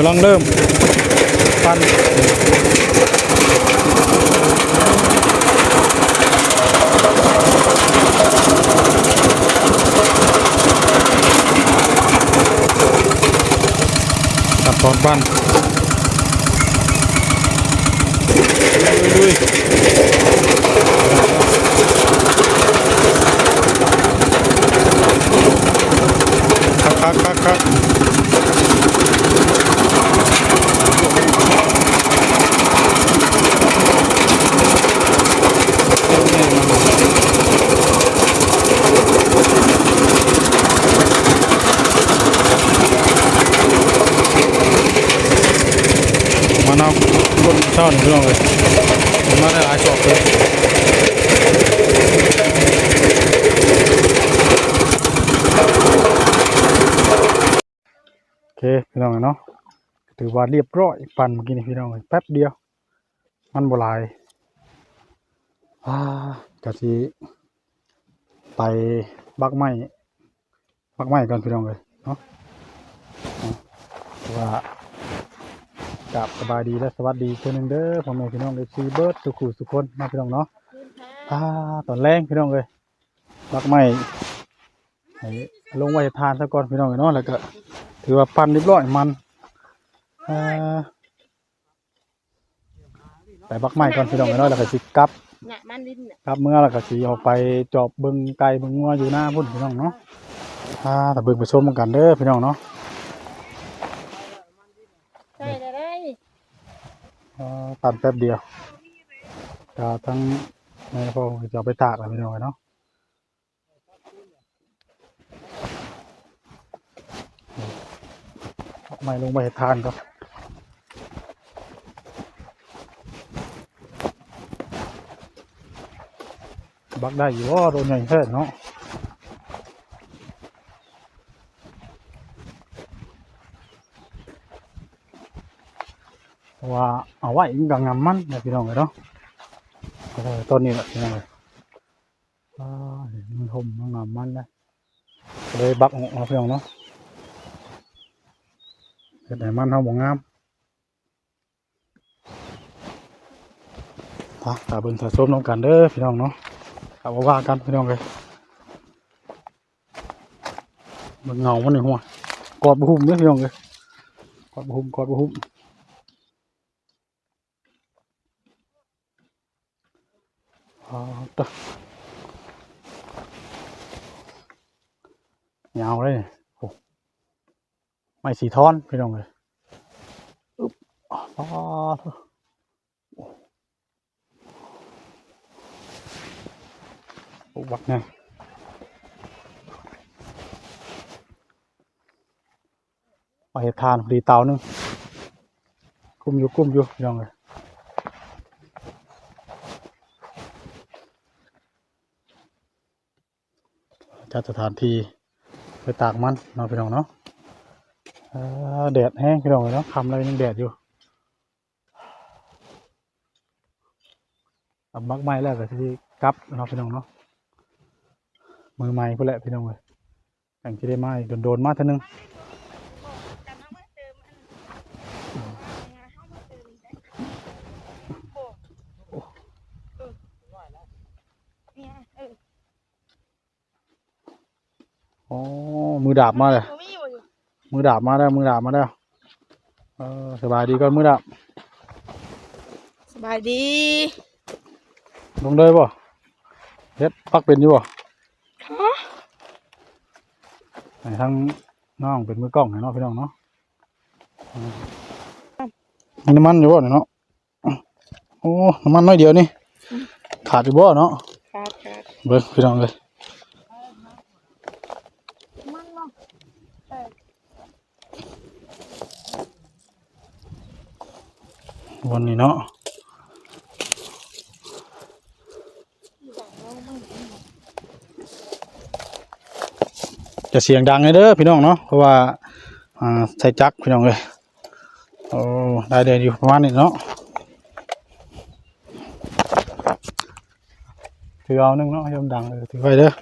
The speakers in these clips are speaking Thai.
กำลังเริ่มปั้นตัดตอนปั้นลุยๆคักคักคักคัก มานาวคนเช่าหนึ่งเรื่องเลยมาได้หลายช อบเลยโอเคพี่น้องเนาะถือว่าเรียบร้อยปั่นเมื่อกี้นี่พี่น้องแป๊บเดียว มันบหลายอ่ากะทีไปบักไม้บักไม้กันพี่น้องเลยเนาะอ่าเพราะว่า กับสบายดีและสวัสดีคนหนึ่งเด้อพ่อแม่พี่น้องเอฟซีเบิร์ดทุกคู่ทุกคนมาพี่น้องเนาะอ่าตอนแรงพี่น้องเลยรักไม่ให้ลงไว้ทานซะก่อนพี่น้องเนาะแล้วก็ ถือว่าปั่นเรียบร้อยมันอ่าไปบักไม้ก่อนพี่น้องเนาะแล้วก็สิกลับน่ะมันลิ้นน่ะกลับเมื่อแล้วก็สิออกไปจอบเบิ่งไก่เบิ่งงัวอยู่หน้าพุ่นพี่น้องเนาะอ่าแต่เบิ่งไปชมกันเด้อพี่น้องเนาะ ใช่ได้ได้ อ่า ปั่นแป๊บเดียวก็ทั้งแม่พ่อจะเอาไปตากแล้วพี่น้องเนาะไม่ลงไปทานก็บักได้อยู่ว่าโดนใหญ่แค่เนาะ เพราะว่าเอาไว้มันก็งามมันนะพี่น้องเลยเนาะเออต้นนี้แหละพี่น้องเลยอ่าเห็นมันทมมันงามมันเลยเลยบักออกมาพี่น้องเนาะเฮ็ดให้มันเฮาบ่งาม tá ตาเบิ่งถ้าชมน้องกันเด้อพี่น้องเนาะกลับมาว่ากันพี่น้องเลยเบิ่งเงามันนี่หัวกอดบ่หุ้มเด้อพี่น้องเลยกอดบ่หุ้มกอดบ่หุ้มอ๋อ ตะยาวเลยโอ้ไม้สีทอนพี่น้องเลยอึ๊บอ๋อโอ้บักเนี่ยมาเห็ดทานพอดีเตาหนึงกุ้มอยู่กุ้มอยู่พี่น้องเลย จัดสถานที่ไปตากมันเนาะพี่น้องเนาะแดดแห้งพี่น้องเลยเนาะคำอะไรยังแดดอยู่อับมักไม้แล้วก็ที่กลับเนาะพี่น้องเนาะมือไม้พุ่นแหละพี่น้องเลยแต่งที่ได้ไม้โดนโดนมาเท่านึง กันเอามาเติมอันงาเข้ามาเติมได้โอ้เออเนี่ยเออ อ๋อมือดาบมาเลยบ่มีบ่อยู่มือดาบมาแล้วมือดาบมาแล้วเออสบายดีก่อนมือดาบสบายดีลงเลยป่ะเฮ็ดปักเป็นอยู่ป่ะฮะให้ทั้งน้องเป็นมือกล้องให้เนาะพี่น้องเนาะอืมมีน้ำมันอยู่บ่เนี่ยเนาะโอ้น้ำมันน้อยเดียวนี่ขาดอยู่บ่เนาะขาดขาดเบิ่งพี่น้องเลย มันเนาะเออ วันนี้เนาะจะเสียงดังเลยเด้อพี่น้องเนาะเพราะว่าใส่จักพี่น้องเลยโอ้ได้เดือนอยู่ประมาณนี้เนาะถือเอาหนึงเนาะยอมดังเลยถือไว้เด้อ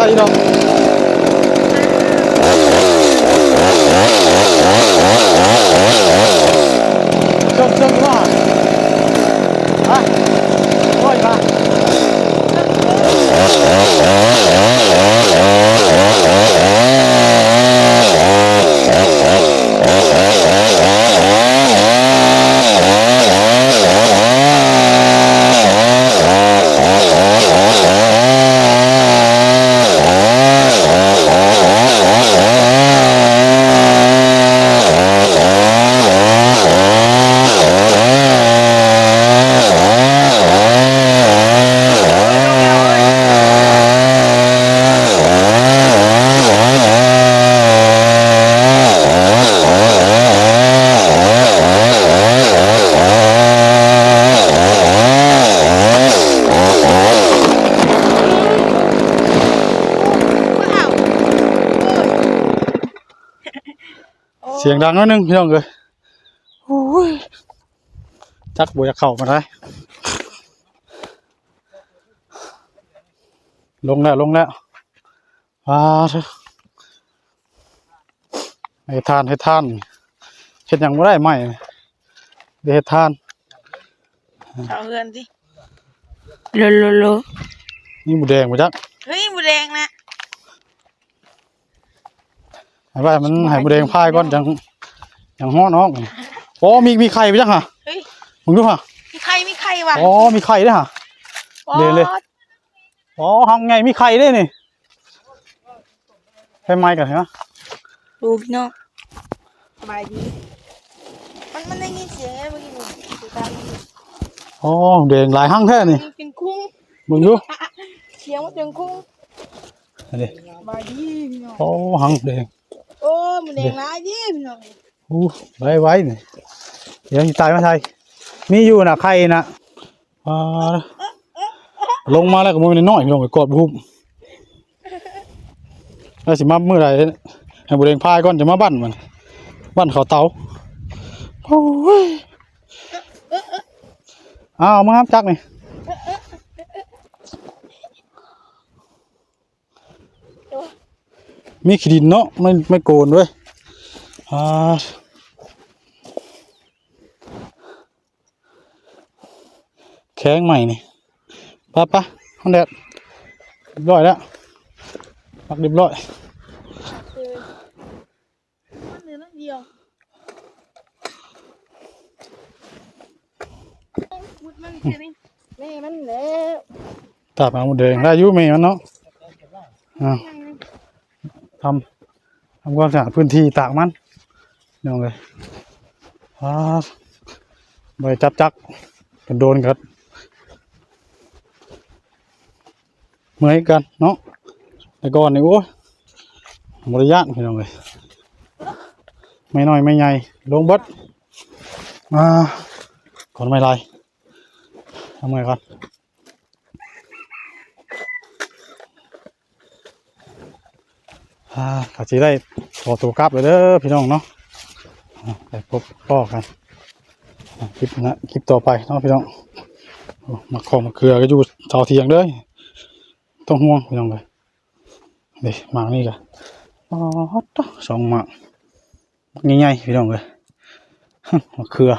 ได้อีกดอกเชิญเชิญว่าฮะร้อยมา ว้าวโอ้ย เสียงดังนิดนึงพี่น้องเอ้ยโอ้ยจักบ่อยากเข้ามาได้ลงแล้วลงแล้วอ่าเถอะให้ทานให้ทานเฮ็ดหยังบ่ได้ไหมเดี๋ยวเฮ็ดทานเอาเฮือนสิโลโลโลนี่หมูแดงบ่จักเฮ้ยหมูแดงนะ ให้ว่ามันให้หมูแดงพายก่อนจังจังฮ้อนออกอ๋อมีมีไข่บ่จักฮะเฮ้ยมึงดูฮะมีใครมีใครวะอ๋อมีไข่ด้วยฮะเดี๋ยวเลยอ๋อทำไงมีไข่ด้วยนี่ให้ไม้กันเหรอดูพี่น้องสบายดีมันมันได้ยินเสียงไงเมื่อกี้หนูดูตามดูอ๋อแดงหลายหั่งแท้นี่มันเป็นคุ้งมึงดูเสียงมันเป็นคุ้งอันนี้สบายดีพี่น้องอ๋อหั่งแดง โอ้มันแดงร้ายดิพี่น้องอู้ไว้ไว้นี่เดี๋ยวสิตายมาไทยมีอยู่น่ะไข่น่ะอ่าลงมาแล้วก็บ่ม่นน้อยพี่น้องไปกอดบุบแล้วสิมามื้อใดให้บ่แดงพายก่อนจะมาบ้านมันบ้านเขาเตาโอ้ยอ้าวมาครับจักนี่ มีขีดินเนาะไม่ไม่โกนด้วยอ่าแข้งใหม่นี่ปะปะห้องแดดเรียบร้อยแล้วปักเรียบร้อยคือมันเหลือนิดเดียวมุดมันแค่นี้แม่มันแล้วตัดมาหมดเลยได้อยุ่ไหมมันเนาะอ่า ทำทำความสะอาดพื้นที่ตากมันนี่เลยอ่าใบจับจักกันโดนกันเมื่อยกันเนาะแต่ก่อนนี่โอ้ยบริยานพี่น้องเลยไม่น้อยไม่ใหญ่ลงบดมาก่อนไม่ไรทำไงก่อน อ่าก็สิได้ขอตัวกลับเลยเด้อพี่น้องเนาะไปพบพ่อกันคลิปนะคลิปต่อไปเนาะพี่น้องมาของมาเกลือก็อยู่เท่าเทียงเด้อต้องห่วงพี่น้องเลยเดี๋ยวหมากนี่กันอ๋อต่อสองหมากง่ายๆพี่น้องเลยมาเกลือ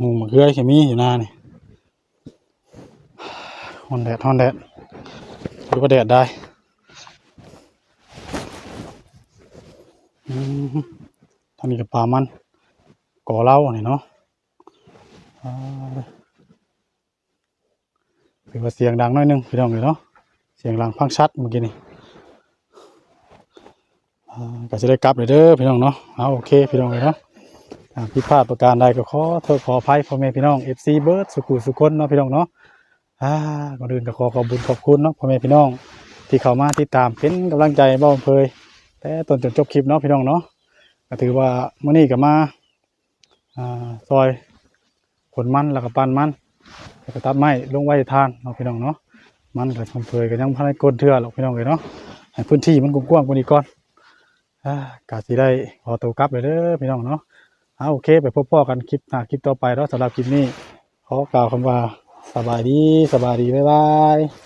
หูมาเกลือแค่มีอยู่หน้านี่ฮอนแดดฮอนแดด หรือว่าแดดได้อืมทางนี้กับปลามันก่อเล้าเนี่ยเนาะอ่าถือว่าเสียงดังน้อยนึงพี่น้องเลยเนาะเสียงดังพังชัดเมื่อกี้นี่ก็จะได้กลับเลยเด้อพี่น้องเนาะเอาโอเคพี่น้องเลยเนาะอ่าผิดพลาดประการใดก็ขอโทษขออภัยพ่อแม่พี่น้อง FC เบิร์ดสุขุสุคนเนาะพี่น้องเนาะ อ่าก่อนอื่นก็ขอขอบบุญขอบคุณเนาะพ่อแม่พี่น้อง ที่เข้ามาที่ตามเป็นกำลังใจบ้าเพยแต่ตอนจนจบคลิปเนาะพี่น้องเนาะก็ถือว่ามื่อนี้ก็มาอ่าซอยผลมันแล้วก็ปันมันแล้วก็ตับไม้ลงไว้ทานเนาะพี่น้องเนาะมันกับอำเภยก็ยังพันกลนเทือหรอกพี่น้องเลยเนาะให้พื้นที่มันกว้างกว่านี้ก่อนอ่ากาสีได้พอตัวกลับเลยเด้อพี่น้องเนาะอ่าโอเค ไปพบพ่อกันคลิปหน้าคลิปต่อไปเนาะสำหรับคลิปนี้ขอกล่าวคำว่า สบายดีสบายดีบ๊ายบาย